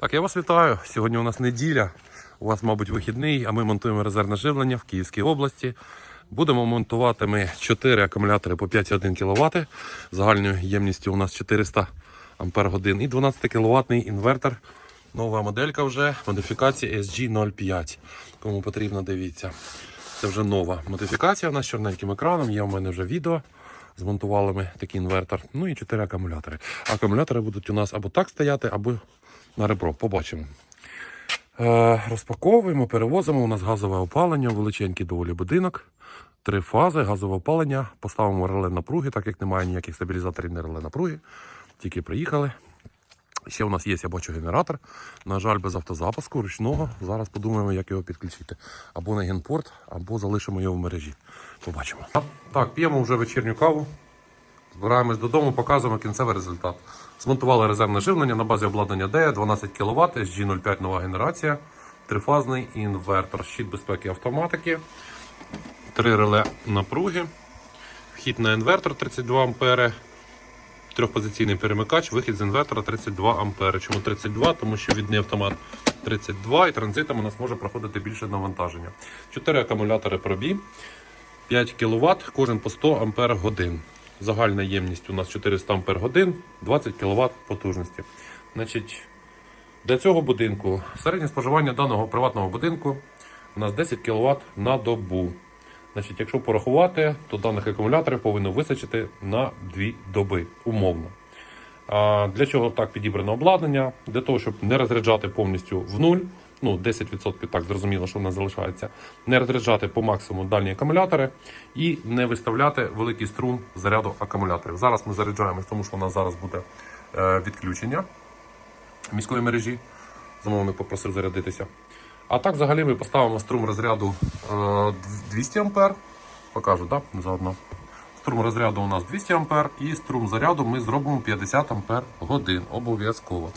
Так, я вас вітаю. Сьогодні у нас неділя. У вас, мабуть, вихідний, а ми монтуємо резервне живлення в Київській області. Будемо монтувати ми 4 акумулятори по 5,1 кВт. Загальною ємністю у нас 400 Ампер годин і 12 кВт інвертор. Нова моделька вже модифікація SG05. Кому потрібно, дивіться. Це вже нова модифікація. Нас з чорненьким екраном. Є у мене вже відео. Змонтували ми такий інвертор. Ну і 4 акумулятори. Акумулятори будуть у нас або так стояти, або на ребро. Побачимо. Е, розпаковуємо, перевозимо. У нас газове опалення, величенький доволі будинок. Три фази, газове опалення. Поставимо реле напруги, так як немає ніяких стабілізаторів на реле напруги. Тільки приїхали. Ще у нас є, я бачу, генератор. На жаль, без автозапуску ручного. Зараз подумаємо, як його підключити. Або на генпорт, або залишимо його в мережі. Побачимо. Так, п'ємо вже вечірню каву. Збираємось додому, показуємо кінцевий результат. Змонтували резервне живлення на базі обладнання DE 12 кВт, SG05 нова генерація, трифазний інвертор, щит безпеки автоматики, три реле напруги, вхід на інвертор 32 А, трьохпозиційний перемикач, вихід з інвертора 32 А. Чому 32? Тому що відний автомат 32 і транзитом у нас може проходити більше навантаження. 4 акумулятори пробій. 5 кВт, кожен по 100 Ампер годин. Загальна ємність у нас 400 Ампер годин, 20 кВт потужності. Значить, для цього будинку середнє споживання даного приватного будинку у нас 10 кВт на добу. Значить, якщо порахувати, то даних акумуляторів повинно вистачити на 2 доби умовно. Для чого так підібрано обладнання? Для того, щоб не розряджати повністю в нуль. Ну, 10% так зрозуміло, що в залишається. Не розряджати по максимуму дальні акумулятори і не виставляти великий струм заряду акумуляторів. Зараз ми заряджаємось, тому що у нас зараз буде е, відключення міської мережі. Замовник попросив зарядитися. А так, взагалі, ми поставимо струм розряду е, 200 А. Покажу, так? Заодно. Струм розряду у нас 200 А і струм заряду ми зробимо 50 А годин. Обов'язково.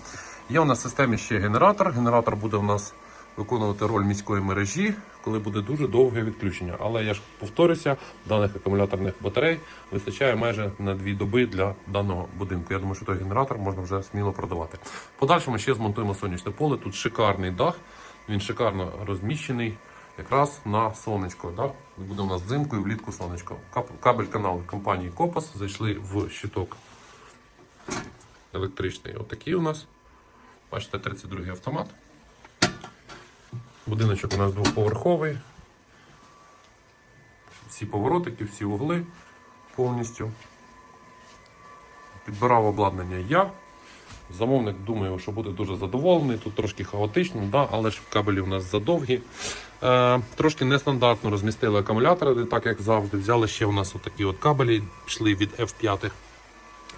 Є у нас в системі ще генератор. Генератор буде у нас виконувати роль міської мережі, коли буде дуже довге відключення. Але я ж повторюся, даних акумуляторних батарей вистачає майже на дві доби для даного будинку. Я думаю, що той генератор можна вже сміло продавати. Подальшому ще змонтуємо сонячне поле. Тут шикарний дах, він шикарно розміщений. Якраз на сонечко. Да? Буде у нас взимку і влітку сонечко. Кабель канал компанії Копас зайшли в щиток електричний. Отакий у нас. Бачите, 32 автомат. Будиночок у нас двоповерховий. Всі поворотики, всі угли повністю. Підбирав обладнання я. Замовник думаю, що буде дуже задоволений. Тут трошки хаотично, да, але ж кабелі у нас задовгі. Е, трошки нестандартно розмістили акумулятори, так як завжди. Взяли ще у нас отакі от кабелі, пішли від F5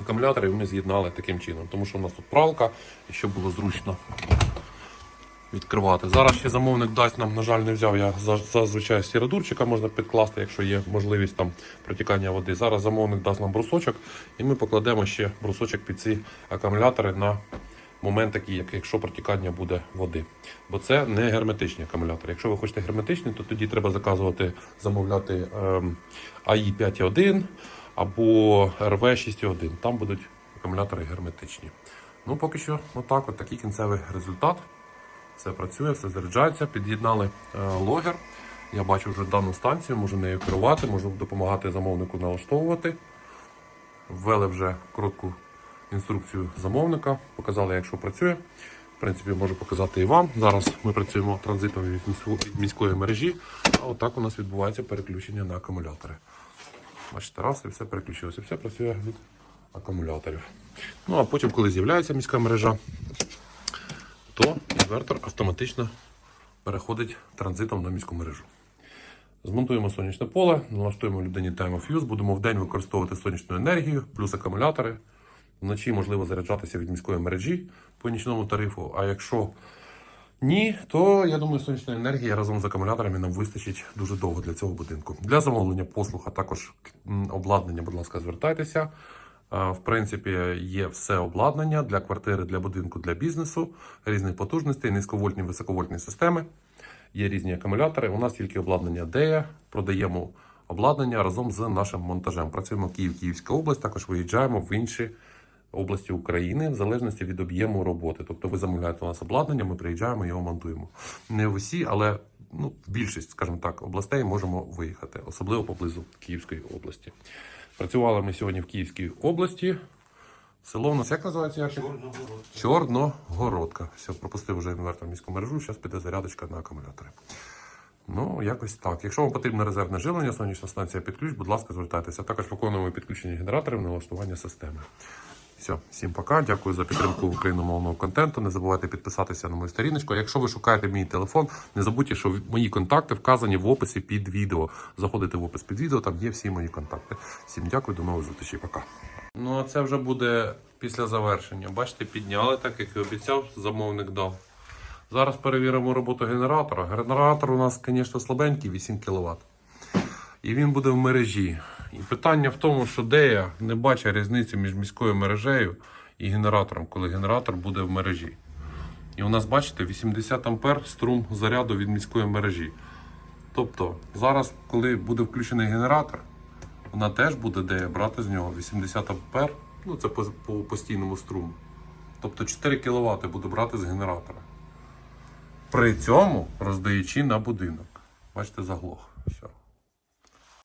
акумуляторів. Ми з'єднали таким чином, тому що у нас тут пралка і щоб було зручно відкривати. Зараз ще замовник дасть нам, на жаль, не взяв. Я зазвичай сіродурчика можна підкласти, якщо є можливість там протікання води. Зараз замовник дасть нам брусочок, і ми покладемо ще брусочок під ці акумулятори на момент такий, як якщо протікання буде води. Бо це не герметичні акумулятори. Якщо ви хочете герметичні, то тоді треба заказувати, замовляти ем, АІ 5.1 або РВ 6.1. Там будуть акумулятори герметичні. Ну, поки що, отак, от такий кінцевий результат. Все працює, все заряджається. Під'єднали е, логер. Я бачу вже дану станцію, можу нею керувати, можу допомагати замовнику налаштовувати. Ввели вже коротку інструкцію замовника, показали, як що працює. В принципі, можу показати і вам. Зараз ми працюємо транзитом від міської мережі, а отак у нас відбувається переключення на акумулятори. Бачите, раз і все переключилося. Все працює від акумуляторів. Ну а потім, коли з'являється міська мережа, то інвертор автоматично переходить транзитом на міську мережу. Змонтуємо сонячне поле, налаштуємо людині Time of Use, будемо в день використовувати сонячну енергію, плюс акумулятори. Вночі можливо заряджатися від міської мережі по нічному тарифу. А якщо ні, то я думаю, сонячної енергії разом з акумуляторами нам вистачить дуже довго для цього будинку. Для замовлення послуг, а також обладнання, будь ласка, звертайтеся. А, В принципі, є все обладнання для квартири, для будинку, для бізнесу, різних потужностей, низьковольтні, високовольтні системи. Є різні акумулятори. У нас тільки обладнання DEA. Продаємо обладнання разом з нашим монтажем. Працюємо Київ, Київська область, також виїжджаємо в інші області України, в залежності від об'єму роботи. Тобто ви замовляєте у нас обладнання, ми приїжджаємо, його монтуємо. Не в усі, але ну, в більшість, скажімо так, областей можемо виїхати, особливо поблизу Київської області. Працювали ми сьогодні в Київській області. Село у нас як називається? Чорногородка. Чорногородка. Все, пропустив вже інвертор міську мережу, зараз піде зарядочка на акумулятори. Ну, якось так. Якщо вам потрібне резервне живлення, сонячна станція під ключ, будь ласка, звертайтеся. Також виконуємо підключення генераторів на налаштування системи. Все, всім пока. Дякую за підтримку україномовного контенту. Не забувайте підписатися на мою сторіночку. Якщо ви шукаєте мій телефон, не забудьте, що мої контакти вказані в описі під відео. Заходите в опис під відео, там є всі мої контакти. Всім дякую, до нових зустрічей. Пока. Ну, а це вже буде після завершення. Бачите, підняли, так як і обіцяв, замовник дав. Зараз перевіримо роботу генератора. Генератор у нас, звісно, слабенький, 8 кВт. І він буде в мережі. І питання в тому, що Дея не бачить різниці між міською мережею і генератором, коли генератор буде в мережі. І у нас, бачите, 80 ампер струм заряду від міської мережі. Тобто, зараз, коли буде включений генератор, вона теж буде Дея брати з нього 80 ампер, ну це по, по постійному струму. Тобто 4 кВт буде брати з генератора. При цьому роздаючи на будинок. Бачите, заглох. Все.